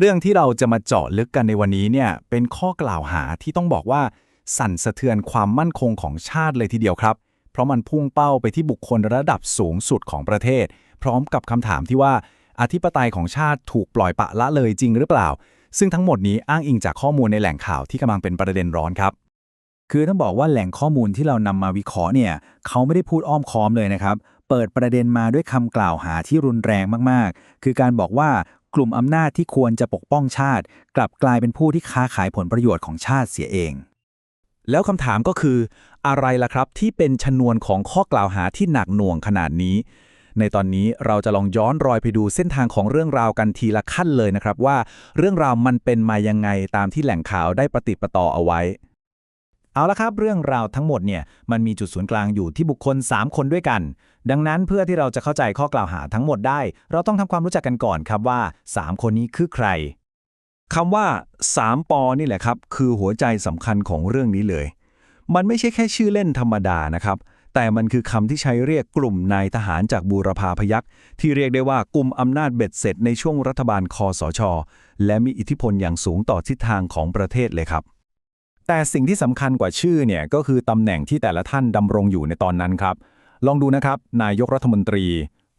เรื่องที่เราจะมาเจาะลึกกันในวันนี้เนี่ยเป็นข้อกล่าวหาที่ต้องบอกว่า สั่นสะเทือนความมั่นคงของชาติเลยทีเดียวครับ เพราะมันพุ่งเป้าไปที่บุคคลระดับสูงสุดของประเทศ พร้อมกับคำถามที่ว่าอธิปไตยของชาติถูกปล่อยปะละเลยจริงหรือเปล่า ซึ่งทั้งหมดนี้อ้างอิงจากข้อมูลในแหล่งข่าวที่กำลังเป็นประเด็นร้อนครับ คือต้องบอกว่าแหล่งข้อมูลที่เรานำมาวิเคราะห์เนี่ยเขาไม่ได้พูดอ้อมค้อมเลยนะครับเปิดประเด็นมาด้วยคำกล่าวหาที่รุนแรงมาก ๆ คือการบอกว่า กลุ่มอำนาจที่ควรจะปกป้องชาติ กลับกลายเป็นผู้ที่ค้าขายผลประโยชน์ของชาติเสียเอง แล้วคำถามก็คือ อะไรล่ะครับที่เป็นชนวนของข้อกล่าวหาที่หนักหน่วงขนาดนี้ ในตอนนี้เราจะลองย้อนรอยไปดูเส้นทางของเรื่องราวกันทีละขั้นเลยนะครับว่า เรื่องราวมันเป็นมายังไงตามที่แหล่งข่าวได้ประติประต่อเอาไว้ เอาละครับ เรื่องราวทั้งหมดเนี่ยมันมีจุดศูนย์กลางอยู่ที่บุคคล 3 คนด้วยกัน ดังนั้นเพื่อที่เราจะเข้าใจข้อกล่าวหาทั้งหมดได้ เราต้องทำความรู้จักกันก่อนครับว่า 3 คนนี้คือใครคำว่า 3ปอนี่แหละครับ คือหัวใจสำคัญของเรื่องนี้เลย มันไม่ใช่แค่ชื่อเล่นธรรมดานะครับแต่มันคือคำที่ใช้เรียกกลุ่มนายทหารจากบูรพาพยัคฆ์ที่เรียกได้ว่ากลุ่มอำนาจเบ็ดเสร็จในช่วงรัฐบาลคอสช และมีอิทธิพลอย่างสูงต่อทิศทางของประเทศเลยครับ แต่สิ่งที่สำคัญกว่าชื่อเนี่ยก็คือตำแหน่งที่แต่ละท่านดำรงอยู่ในตอนนั้นครับ ลองดูนะครับ นายกรัฐมนตรี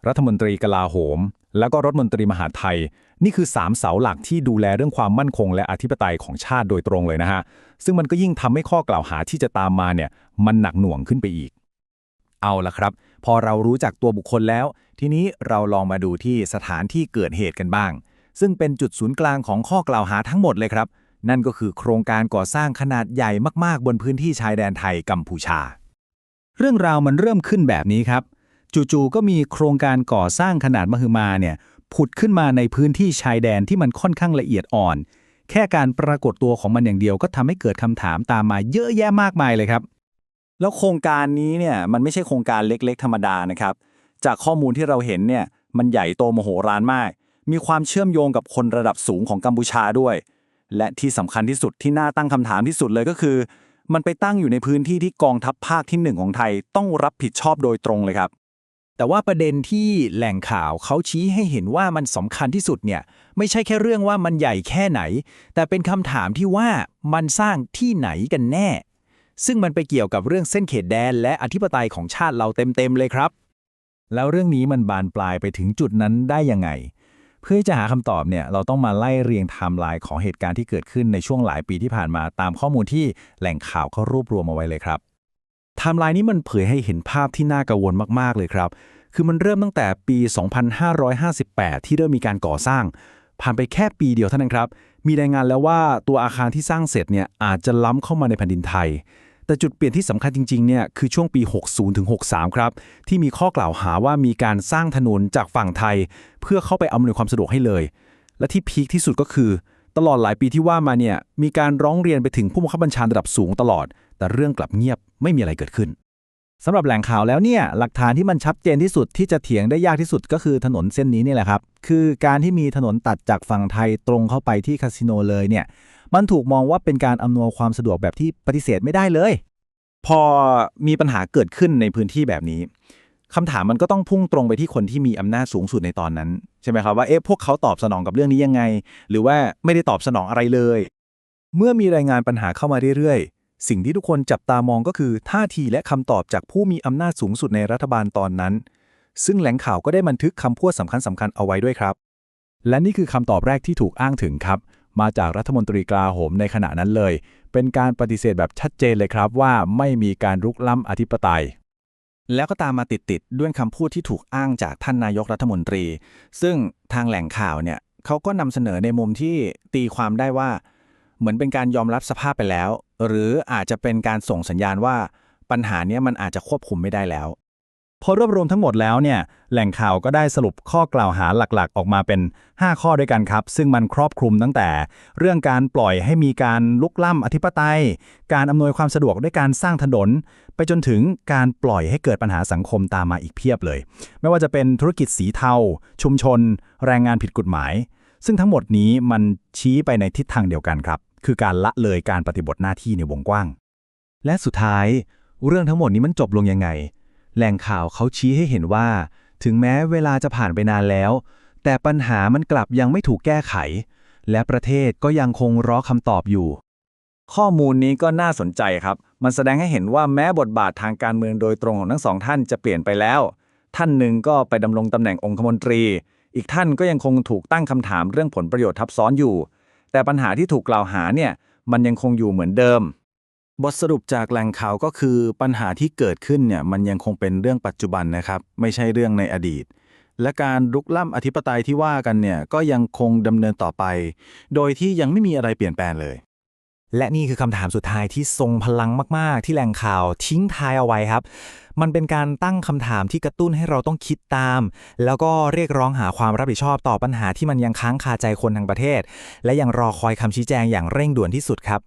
รัฐมนตรีกลาโหม แล้วก็รัฐมนตรีมหาไทย นี่คือ 3 เสาหลักที่ดูแลเรื่องความมั่นคง และอธิปไตยของชาติโดยตรงเลยนะฮะ ซึ่งมันก็ยิ่งทำให้ข้อกล่าวหาที่จะตามมาเนี่ยมันหนักหน่วงขึ้นไปอีก เอาละครับ พอเรารู้จักตัวบุคคลแล้ว ทีนี้เราลองมาดูที่สถานที่เกิดเหตุกันบ้าง ซึ่งเป็นจุดศูนย์กลางของข้อกล่าวหาทั้งหมดเลยครับ นั่นก็คือโครงการก่อสร้างขนาดใหญ่มากๆ บนพื้นที่ชายแดนไทยกัมพูชา เรื่องราวมันเริ่มขึ้นแบบนี้ครับ จู่ๆก็มีโครงการก่อสร้างขนาดมหึมาเนี่ยผุดขึ้นมาในพื้นที่ชายแดนที่มันค่อนข้างละเอียดอ่อน แค่การปรากฏตัวของมันอย่างเดียวก็ทำให้เกิดคำถามตามมาเยอะแยะมากมายเลยครับ แล้วโครงการนี้เนี่ยมันไม่ใช่โครงการเล็ก ๆ ธรรมดานะครับ จากข้อมูลที่เราเห็นเนี่ยมันใหญ่โตมโหฬารมาก มีความเชื่อมโยงกับคนระดับสูงของกัมพูชาด้วย และที่สำคัญที่สุดที่น่าตั้งคำถามที่สุดเลยก็คือ มันไปตั้งอยู่ในพื้นที่ที่กองทัพภาคที่หนึ่งของไทยต้องรับผิดชอบโดยตรงเลยครับ แต่ว่าประเด็นที่แหล่งข่าวเขาชี้ให้เห็นว่ามันสำคัญที่สุดเนี่ยไม่ใช่แค่เรื่องว่ามันใหญ่แค่ไหน แต่เป็นคำถามที่ว่ามันสร้างที่ไหนกันแน่ ซึ่งมันไปเกี่ยวกับเรื่องเส้นเขตแดน และอธิปไตยของชาติเราเต็มๆเลยครับ แล้วเรื่องนี้มันบานปลายไปถึงจุดนั้นได้ยังไง เพื่อจะหาคำตอบเนี่ยเราต้องมาไล่เรียงไทม์ไลน์ของเหตุการณ์ที่เกิดขึ้นในช่วงหลายปีที่ผ่านมาตามข้อมูลที่แหล่งข่าวเขารวบรวมมาไว้เลยครับไทม์ไลน์นี้มันเผยให้เห็นภาพที่น่ากังวลมากๆเลยครับ คือมันเริ่มตั้งแต่ปี 2558 ที่เริ่มมีการก่อสร้าง ผ่านไปแค่ปีเดียวเท่านั้นครับ มีรายงานแล้วว่าตัวอาคารที่สร้างเสร็จเนี่ยอาจจะล้ำเข้ามาในแผ่นดินไทย แต่จุดเปลี่ยนที่สำคัญจริงๆเนี่ยคือช่วงปี 60ถึงครับที่มีข้อกล่าวหาว่ามีการสร้างถนนจากฝั่งไทย เพื่อเข้าไปอำนวยความสะดวกให้เลย และที่พีคที่สุดก็คือ ตลอดหลายปีที่ว่ามาเนี่ยมีการร้องเรียนไปถึงผู้บังคับบัญชาระดับสูงตลอด แต่เรื่องกลับเงียบไม่มีอะไรเกิดขึ้นสำหรับแหล่งข่าวแล้วเนี่ยหลักฐานที่มันชัดเจนที่สุดที่จะเถียงได้ยากที่สุดก็คือถนนเส้นนี้นี่แหละครับ คือการที่มีถนนตัดจากฝั่งไทยตรงเข้าไปที่คาสิโนเลยเนี่ย มันถูกมองว่าเป็นการอำนวยความสะดวกแบบที่ปฏิเสธไม่ได้เลย พอมีปัญหาเกิดขึ้นในพื้นที่แบบนี้คำถามมันก็ต้องพุ่งตรงไปที่คนที่มีอำนาจสูงสุดในตอนนั้น ใช่ไหมครับว่าเอ๊ะพวกเขาตอบสนองกับเรื่องนี้ยังไง หรือว่าไม่ได้ตอบสนองอะไรเลย เมื่อมีรายงานปัญหาเข้ามาเรื่อยๆ สิ่งที่ทุกคนจับตามองก็คือท่าทีและคำตอบจากผู้มีอำนาจสูงสุดในรัฐบาลตอนนั้น ซึ่งแหล่งข่าวก็ได้บันทึกคำพูดสำคัญสำคัญๆเอาไว้ด้วยครับ และนี่คือคำตอบแรกที่ถูกอ้างถึงครับ มาจากรัฐมนตรีกลาโหมในขณะนั้นเลย เป็นการปฏิเสธแบบชัดเจนเลยครับว่าไม่มีการรุกล้ำอธิปไตย แล้วก็ตามมาติดๆด้วยคำพูดที่ถูกอ้างจากท่านนายกรัฐมนตรี ซึ่งทางแหล่งข่าวเนี่ยเขาก็นำเสนอในมุมที่ตีความได้ว่า เหมือนเป็นการยอมรับสภาพไปแล้ว หรืออาจจะเป็นการส่งสัญญาณว่าปัญหาเนี้ยมันอาจจะควบคุมไม่ได้แล้ว พอรวบรวมทั้งหมดแล้วเนี่ยแหล่งข่าวก็ได้สรุปข้อกล่าวหาหลักๆ ออกมาเป็น 5 ข้อด้วยกันครับ ซึ่งมันครอบคลุมตั้งแต่ เรื่องการปล่อยให้มีการลุกล้ำอธิปไตย การอำนวยความสะดวกด้วยการสร้างถนน ไปจนถึงการปล่อยให้เกิดปัญหาสังคมตามมาอีกเพียบเลย ไม่ว่าจะเป็นธุรกิจสีเทา ชุมชน แรงงานผิดกฎหมาย ซึ่งทั้งหมดนี้มันชี้ไปในทิศทางเดียวกันครับ คือการละเลยการปฏิบัติหน้าที่ในวงกว้าง และสุดท้าย เรื่องทั้งหมดนี้มันจบลงยังไง แหล่งข่าวเขาชี้ให้เห็นว่า ถึงแม้เวลาจะผ่านไปนานแล้ว แต่ปัญหามันกลับยังไม่ถูกแก้ไข และประเทศก็ยังคงรอคำตอบอยู่ ข้อมูลนี้ก็น่าสนใจครับ มันแสดงให้เห็นว่าแม้บทบาททางการเมืองโดยตรงของทั้งสองท่านจะเปลี่ยนไปแล้ว ท่านหนึ่งก็ไปดำรงตำแหน่งองคมนตรี อีกท่านก็ยังคงถูกตั้งคำถามเรื่องผลประโยชน์ทับซ้อนอยู่ แต่ปัญหาที่ถูกกล่าวหาเนี่ยมันยังคงอยู่เหมือนเดิม บทสรุปจากแหล่งข่าวก็คือปัญหาที่เกิดขึ้นเนี่ยมันยังคงเป็นเรื่องปัจจุบันนะครับ ไม่ใช่เรื่องในอดีต และการรุกล้ำอธิปไตยที่ว่ากันเนี่ยก็ยังคงดำเนินต่อไป โดยที่ยังไม่มีอะไรเปลี่ยนแปลงเลย และนี่คือคำถามสุดท้ายที่ทรงพลังมาก ๆ ที่แหล่งข่าวทิ้งท้ายเอาไว้ครับ มันเป็นการตั้งคำถามที่กระตุ้นให้เราต้องคิดตาม แล้วก็เรียกร้องหาความรับผิดชอบต่อปัญหาที่มันยังค้างคาใจคนทั้งประเทศ และยังรอคอยคำชี้แจงอย่างเร่งด่วนที่สุดครับ